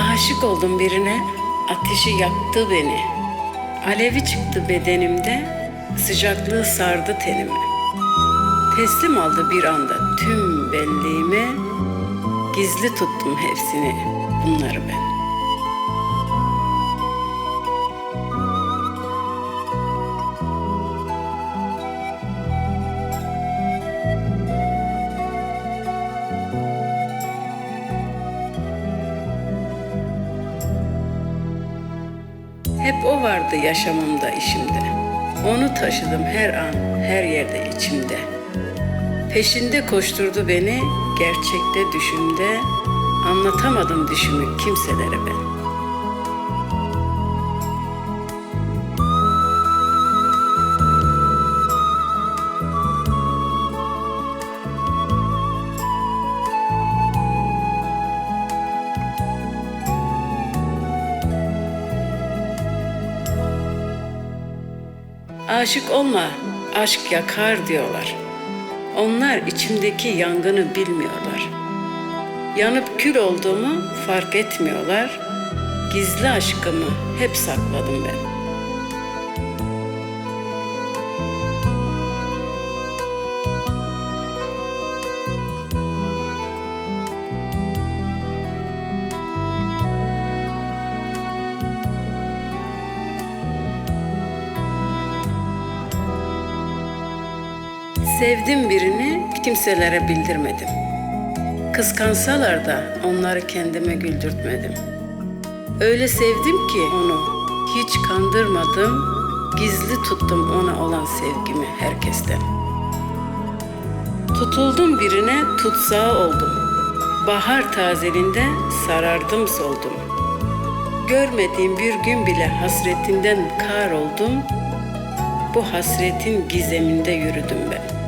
Aşık oldum birine, ateşi yaktı beni. Alevi çıktı bedenimde, sıcaklığı sardı tenimi. Teslim aldı bir anda tüm belliğimi, gizli tuttum hepsini, bunları ben. Hep o vardı yaşamımda, işimde. Onu taşıdım her an, her yerde içimde. Peşinde koşturdu beni, gerçekte düşümde. Anlatamadım düşümü kimselere ben. Aşık olma, aşk yakar diyorlar. Onlar içimdeki yangını bilmiyorlar. Yanıp kül olduğumu fark etmiyorlar. Gizli aşkımı hep sakladım ben. Sevdim birini kimselere bildirmedim. Kıskansalar da onları kendime güldürtmedim. Öyle sevdim ki onu hiç kandırmadım. Gizli tuttum ona olan sevgimi herkesten. Tutuldum birine tutsağı oldum. Bahar tazelinde sarardım soldum. Görmediğim bir gün bile hasretinden kar oldum. Bu hasretin gizeminde yürüdüm ben.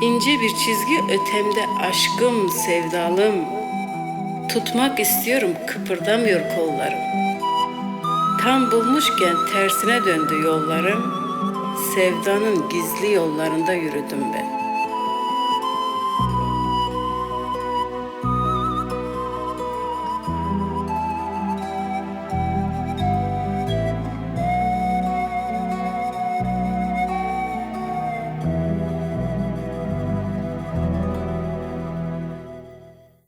İnce bir çizgi ötemde aşkım, sevdalım. Tutmak istiyorum, kıpırdamıyor kollarım. Tam bulmuşken tersine döndü yollarım. Sevdanın gizli yollarında yürüdüm ben.